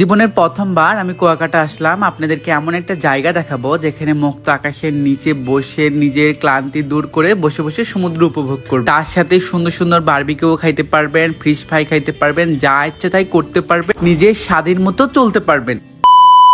জীবনের প্রথমবার আমি কুয়াকাটা আসলাম। আপনাদেরকে এমন একটা জায়গা দেখাবো, যেখানে মুক্ত আকাশের নিচে বসে নিজের ক্লান্তি দূর করে বসে বসে সমুদ্র উপভোগ করবে। তার সাথে সুন্দর সুন্দর বার্বিকেও খাইতে পারবেন ফ্রিশ ফ্রাই খাইতে পারবেন, যা ইচ্ছে তাই করতে পারবেন, নিজের স্বাধীন মতো চলতে পারবেন।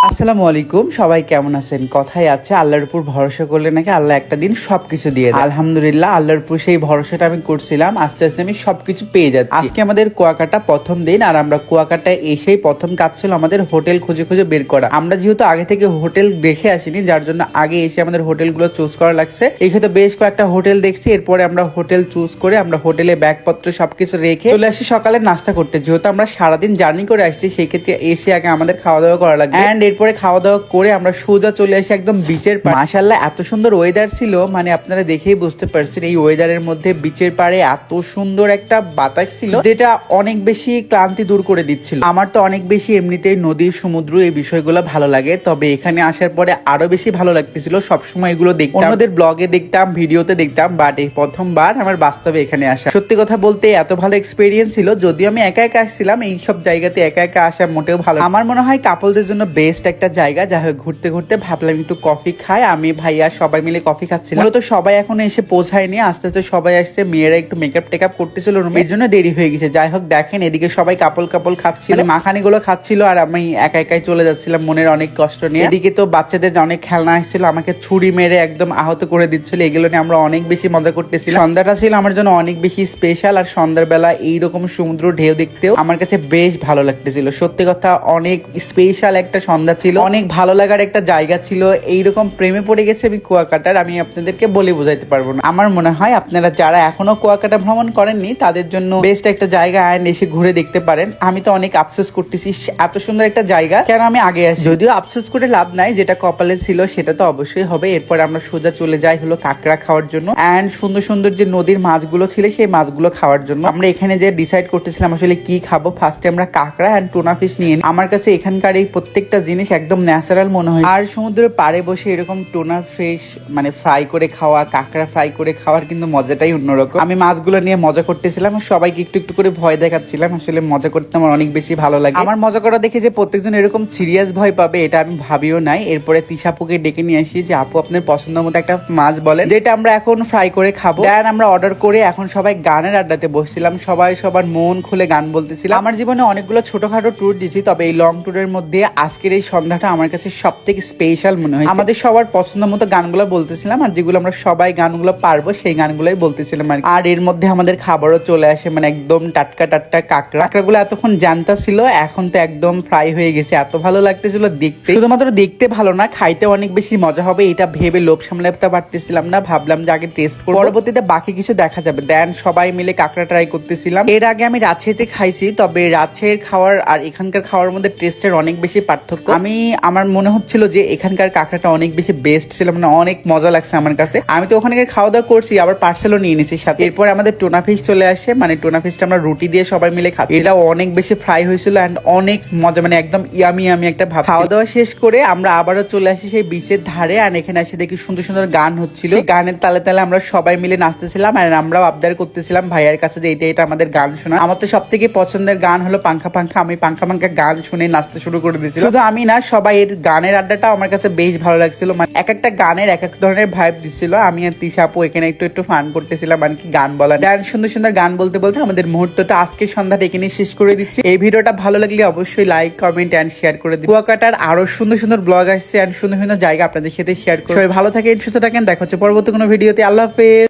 আসসালামু আলাইকুম। সবাই কেমন আছেন? কথাই আছে, আল্লাহর উপর ভরসা করলে নাকি আল্লাহ একটা দিন সবকিছু দিয়ে দেয়। আলহামদুলিল্লাহ, আল্লাহর উপর সেই ভরসাটা আমি করছিলাম। আস্তে আস্তে আমি সবকিছু পেয়ে যাচ্ছি। আজকে আমাদের কুয়াকাটা প্রথম দিন, আর আমরা কুয়াকাটায় এসেই প্রথম কাজ ছিল আমাদের হোটেল খুঁজে খুঁজে বের করা। আমরা যেহেতু আগে থেকে হোটেল দেখে আসিনি, যার জন্য আগে এসে আমাদের হোটেলগুলো চুজ করা লাগছে। এখানে বেশ কয়েকটা হোটেল দেখছি, এরপরে আমরা হোটেল চুজ করে আমরা হোটেলে ব্যাগপত্র সবকিছু রেখে চলে আসি সকালে নাস্তা করতে। যেহেতু আমরা সারাদিন জার্নি করে আসছি, সেই ক্ষেত্রে এসে আগে আমাদের খাওয়া দাওয়া করা লাগবে। অ্যান্ড এরপরে খাওয়া দাওয়া করে আমরা সোজা চলে আসি একদম বিচের পাড়ে। মাশাল্লাহ এত সুন্দর ওয়েদার ছিল মানে আপনারা দেখেই বুঝতে পারছেন এই ওয়েদারের মধ্যে বিচের পাড়ে এত সুন্দর একটা বাতাস ছিল, যেটা অনেক বেশি ক্লান্তি দূর করে দিচ্ছিল। আমার তো অনেক বেশি এমনিতেই নদী, সমুদ্র এই বিষয়গুলো ভালো লাগে, তবে এখানে আসার পরে আরও বেশি ভালো লাগতেছিল। সবসময় এগুলো দেখতাম। অন্যদের ব্লগে দেখতাম ভিডিওতে দেখতাম বাট এই প্রথমবার আমার বাস্তবে এখানে আসা। সত্যি কথা বলতে এত ভালো এক্সপিরিয়েন্স ছিল, যদিও আমি একা একা আসছিলাম, এই সব জায়গাতে একা একা আসা মোটেও ভালো আমার মনে হয় কাপলদের জন্য বেস্ট একটা জায়গা যা হোক ঘুরতে ঘুরতে ভাবলাম একটু কফি খাই। আমি ভাইয়া সবাই মিলে কফি খাচ্ছিলাম মূলত সবাই এখনও এসে পৌঁছায়নি। আস্তে আস্তে সবাই আসছে। মেয়েরা একটু মেকআপ টেকআপ করতেছিল রুমে এর জন্য দেরি হয়ে গেছে। যাই হোক দেখেন এদিকে সবাই কাপল কাপল খাচ্ছিল। মাখানি গুলো খাচ্ছিল আর আমি একা একাই চলে যাচ্ছিলাম মনের অনেক কষ্ট নিয়ে। এদিকে তো বাচ্চাদের অনেক খেলনা আসছিল আমাকে ছুরি মেরে একদম আহত করে দিচ্ছিল। এগুলো নিয়ে আমরা অনেক বেশি মজা করতেছিলাম। সন্ধ্যাটা ছিল আমার জন্য অনেক বেশি স্পেশাল আর সন্ধ্যার বেলা এইরকম সমুদ্র ঢেউ দেখতেও আমার কাছে বেশ ভালো লাগতেছিল। সত্যি কথা অনেক স্পেশাল একটা সন্ধ্যা ছিল। অনেক ভালো লাগার একটা জায়গা ছিল। এইরকম প্রেমে পড়ে গেছে আমি কুয়াকাটার, আমি আপনাদেরকে বলে বোঝাইতে পারব না। আমার মনে হয় আপনারা যারা এখনও কুয়াকাটা ভ্রমণ করেননি, তাদের জন্য বেস্ট একটা জায়গা আইন এসে ঘুরে দেখতে পারেন। আমি তো অনেক আফসোস করতেছি এত সুন্দর একটা জায়গা। কেন আমি আগে আসি? যদিও আফসোস করে লাভ নাই, যেটা কপালে ছিল সেটা তো অবশ্যই হবে। এরপর আমরা সোজা চলে যাই হলো কাঁকড়া খাওয়ার জন্য। অ্যান্ড সুন্দর সুন্দর যে নদীর মাছগুলো ছিল, সেই মাছগুলো খাওয়ার জন্য। আমরা এখানে যে ডিসাইড করতেছিলাম আসলে কি খাব, ফার্স্টে আমরা কাঁকড়া অ্যান্ড টোনা ফিশ নিয়ে আমার কাছে এখানকার এই প্রত্যেকটা জিনিস একদম ন্যাচারাল মনে হয়। আর সমুদ্রের পাড়ে বসে এরকম টোনা ফ্রেশ মানে ফ্রাই করে খাওয়া, কাঁকড়া ফ্রাই করে খাওয়ার কিন্তু মজাটাই অন্যরকম। আমি মাছগুলো নিয়ে মজা করতেছিলাম, সবাইকে একটু একটু করে ভয় দেখাচ্ছিলাম। আসলে মজা করতে আমার অনেক বেশি ভালো লাগে। আমার মজা করা দেখে যে প্রত্যেকজন এরকম সিরিয়াস ভয় পাবে, এটা আমি ভাবিও নাই। এরপরে তিশাপুকে ডেকে নিয়ে আসি যে, আপু, আপনার পছন্দ মতো একটা মাছ বলেন, যেটা আমরা এখন ফ্রাই করে খাব। দেন আমরা অর্ডার করে এখন সবাই গানের আড্ডাতে বসছিলাম। সবাই সবার মন খুলে গান বলতেছিলাম। আমার জীবনে অনেকগুলো ছোটখাটো ট্যুর দিয়েছি, তবে এই লং ট্যুরের মধ্যে আজকের এই সন্ধ্যাটা আমার কাছে সব থেকে স্পেশাল মনে হয় আমাদের সবার পছন্দ মতো গানগুলো বলতেছিলাম, আর যেগুলো আমরা সবাই গানগুলো পারব, সেই গানগুলোই বলতেছিলাম আর আর এর মধ্যে আমাদের খাবারও চলে আসে মানে একদম টাটকা টাটকা কাঁকড়া। কাঁকড়াগুলো এতক্ষণ জানতা ছিল, এখন তো একদম ফ্রাই হয়ে গেছে। এত ভালো লাগতেছিল দেখতে। শুধুমাত্র দেখতে ভালো না, খাইতে অনেক বেশি মজা হবে, এটা ভেবে লোভ সামলাতে পারতেছিলাম না, ভাবলাম যে আগে টেস্ট করব। পরবর্তীতে বাকি কিছু দেখা যাবে। দেন সবাই মিলে কাঁকড়া ট্রাই করতেছিলাম। এর আগে আমি রাজশাহীতে খাইছি, তবে রাজশাহীর খাওয়ার আর এখানকার খাওয়ার মধ্যে টেস্টের অনেক বেশি পার্থক্য। আমি আমার মনে হচ্ছিল যে এখানকার কাঁকড়াটা অনেক বেশি বেস্ট ছিল মানে অনেক মজা লাগছে আমার কাছে। আমি তো ওখানে গিয়ে খাওয়া দাওয়া করছি আবার পার্সেলও নিয়ে নিয়েছি সাথে। এরপর আমাদের টোনা ফিশ চলে আসে মানে টোনা ফিশটা আমরা রুটি দিয়ে সবাই মিলে খাচ্ছি। এটা অনেক বেশি ফ্রাই হয়েছিল অ্যান্ড অনেক মজা মানে একদম ইয়ামি ইয়ামি একটা ভাব খাওয়া দাওয়া শেষ করে আমরা আবারও চলে আসি সেই বিচের ধারে আর এখানে এসে দেখি সুন্দর সুন্দর গান হচ্ছিল। গানের তালে তালে আমরা সবাই মিলে নাচতেছিলাম আর আমরাও আবদার করতেছিলাম ভাইয়ার কাছে যে এটা এটা আমাদের গান শোনা আমার তো সব থেকে পছন্দের গান হলো পাঙ্খা পাঙ্খা আমি পাঙ্খা পাঙ্খা গান শুনে নাচতে শুরু করে দিয়েছি শুধু আমি না সবাই এর গানের আড্ডাটাও আমার কাছে বেশ ভালো লাগছিল। মানে এক একটা গানের এক এক ধরনের ভাইব দিচ্ছিল। আমি আর তিশাপু এখানে একটু একটু ফান করতেছিলাম, আর কি গান বলা গান সুন্দর সুন্দর গান বলতে বলতে আমাদের মুহূর্তটা আজকে সন্ধ্যাটা এখানে শেষ করে দিচ্ছি। এই ভিডিওটা ভালো লাগলে অবশ্যই লাইক কমেন্ট এন্ড শেয়ার করে দিন কুয়াকাটার আরও সুন্দর সুন্দর ব্লগ আসছে এন্ড সুন্দর সুন্দর জায়গা আপনাদের সাথে শেয়ার করে সবাই ভালো থাকেন, সুস্থ থাকেন। দেখা হচ্ছে পরবর্তী কোনো ভিডিওতে আল্লাহ হাফেজ।